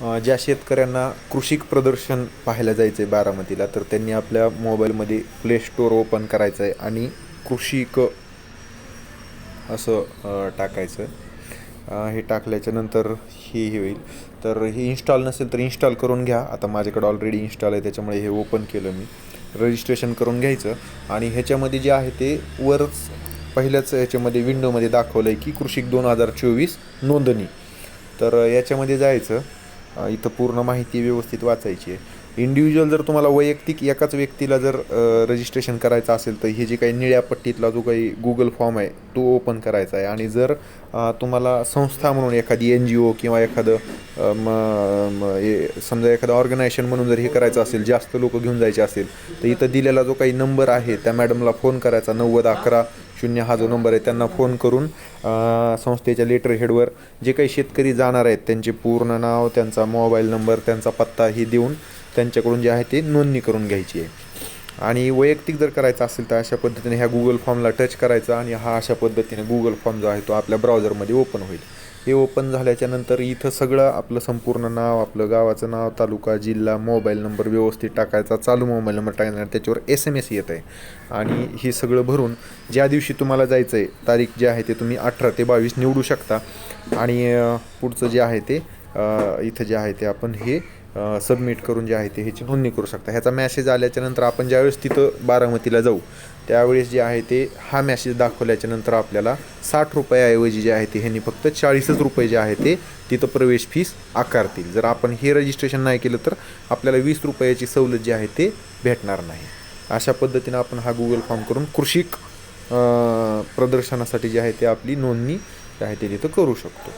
ज्या शेतकऱ्यांना कृषिक प्रदर्शन पाहायला जायचं आहे बारामतीला तर त्यांनी आपल्या मोबाईलमध्ये प्ले स्टोअर ओपन करायचं आहे आणि कृषिक असं टाकायचं हे टाकल्याच्या नंतर हे हे होईल. तर हे इन्स्टॉल नसेल तर इन्स्टॉल करून घ्या. आता माझ्याकडे ऑलरेडी इन्स्टॉल आहे त्याच्यामुळे हे ओपन केलं मी. रजिस्ट्रेशन करून घ्यायचं. आणि ह्याच्यामध्ये जे आहे ते वरच पहिल्याच ह्याच्यामध्ये विंडोमध्ये दाखवलं आहे की कृषिक दोन हजार चोवीस नोंदणी. तर याच्यामध्ये जायचं. इथं पूर्ण माहिती व्यवस्थित वाचायची आहे. इंडिव्हिज्युअल जर तुम्हाला वैयक्तिक एकाच व्यक्तीला जर रजिस्ट्रेशन करायचं असेल तर हे जे काही निळ्या पट्टीतला जो काही गुगल फॉर्म आहे तो ओपन करायचा आहे. आणि जर तुम्हाला संस्था म्हणून एखादी एन जी ओ किंवा एखादं समजा एखादं ऑर्गनायझेशन म्हणून जर हे करायचं असेल जास्त लोक घेऊन जायचे असेल तर इथं दिलेला जो काही नंबर आहे त्या मॅडमला फोन करायचा नव्वद अकरा शून्य हा जो नंबर आहे त्यांना फोन करून संस्थेच्या लेटर हेडवर जे काही शेतकरी जाणार आहेत त्यांचे पूर्ण नाव त्यांचा मोबाईल नंबर त्यांचा पत्ता ही देऊन त्यांच्याकडून जे आहे ते नोंदणी करून घ्यायची आहे. आणि वैयक्तिक जर करायचं असेल तर अशा पद्धतीने ह्या गुगल फॉर्मला टच करायचा आणि हा अशा पद्धतीने गुगल फॉर्म जो आहे तो आपल्या ब्राउझरमध्ये ओपन होईल. हे ओपन झाल्याच्यानंतर इथं सगळं आपलं संपूर्ण नाव आपलं गावाचं नाव तालुका जिल्हा मोबाईल नंबर व्यवस्थित टाकायचा चालू मोबाईल नंबर टाकणार त्याच्यावर एस एम एस येत आहे. आणि हे सगळं भरून ज्या दिवशी तुम्हाला जायचं आहे तारीख जी आहे ते तुम्ही अठरा ते बावीस निवडू शकता. आणि पुढचं जे आहे ते इथं जे आहे ते आपण हे सबमिट करून जे आहे ते ह्याची नोंदणी करू शकता. ह्याचा मॅसेज आल्याच्यानंतर आपण ज्यावेळेस तिथं बारामतीला जाऊ त्यावेळेस जे आहे ते हा मॅसेज दाखवल्याच्यानंतर आपल्याला साठ रुपयाऐवजी जे आहे ते ह्यांनी फक्त चाळीसच रुपये जे आहे ते तिथं प्रवेश फीस आकारतील. जर आपण हे रजिस्ट्रेशन नाही केलं तर आपल्याला वीस रुपयाची सवलत जी आहे ते भेटणार नाही. अशा पद्धतीनं आपण हा गुगल फॉर्म करून कृषिक प्रदर्शनासाठी जे आहे ते आपली नोंदणी जे आहे ते तिथं करू शकतो.